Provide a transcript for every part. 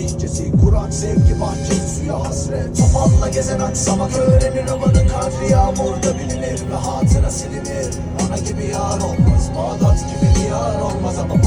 tarihçesi Kur'an sevgi bahçesi suya hasret. Topalla gezen aksamak öğrenir havanın kadri Yağmurda bilinir ve hatıra silinir Ana gibi yar olmaz Bağdat gibi diyar olmaz Ama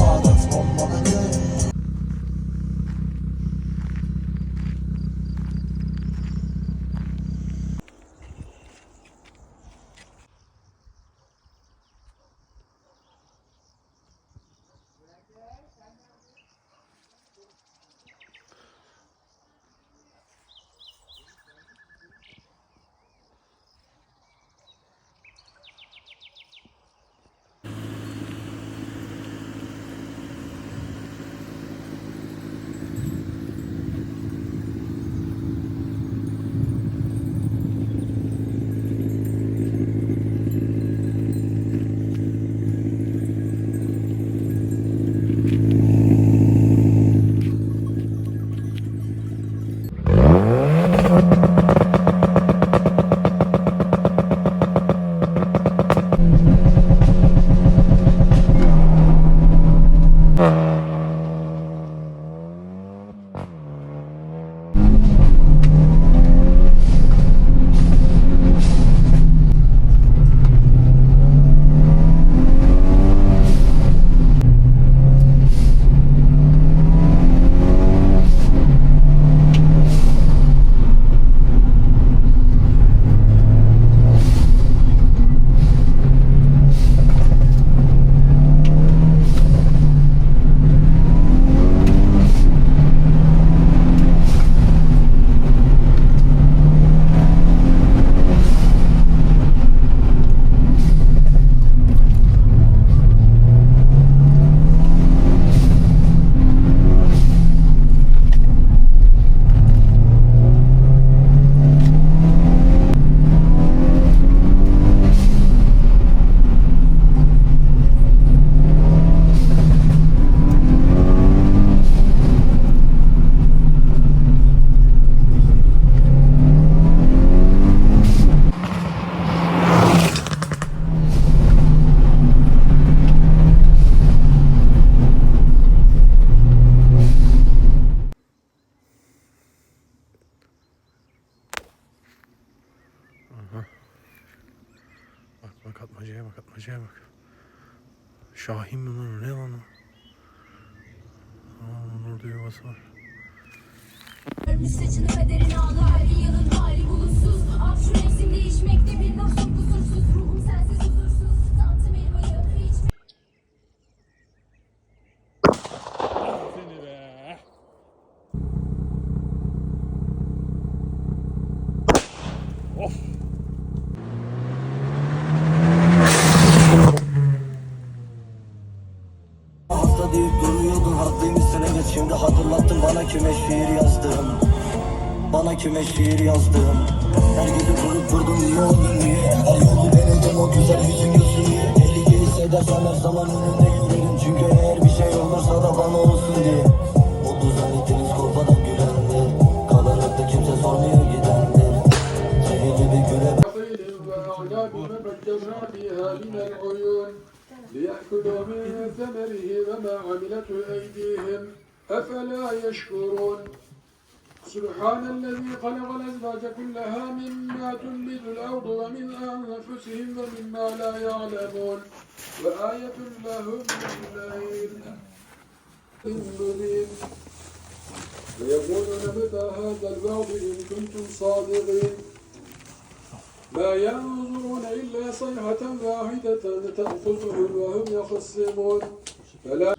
atmacaya bak. Şahin mi lan ne lan o? Aa, onun orada yuvası var. Saçını kaderini ağlar Her yılın Bana kime şiir yazdım Her gece durup durdum niye oldun niye Her yolu denedim o güzel yüzün yüzünü Tehlike hissedersen her zaman önünde yürürüm Çünkü eğer bir şey olursa da bana olsun diye Oldu zannettiniz korkmadan gülendir Kalanıp da kimse sormuyor gidendir Zehirli bir güne خيل وأعناب ممكنا فيها من العيون ليأكلوا من ثمره وما عملته أيديهم أفلا يشكرون سبحان الذي خلق الأزواج كلها مما تنبت الأرض ومن أنفسهم ومما لا يعلمون وآية لهم الليل مبين ويقولون متى هذا الوعد إن كنتم صادقين ما ينظرون إلا صيحة واحدة تأخذهم وهم يخصمون فلا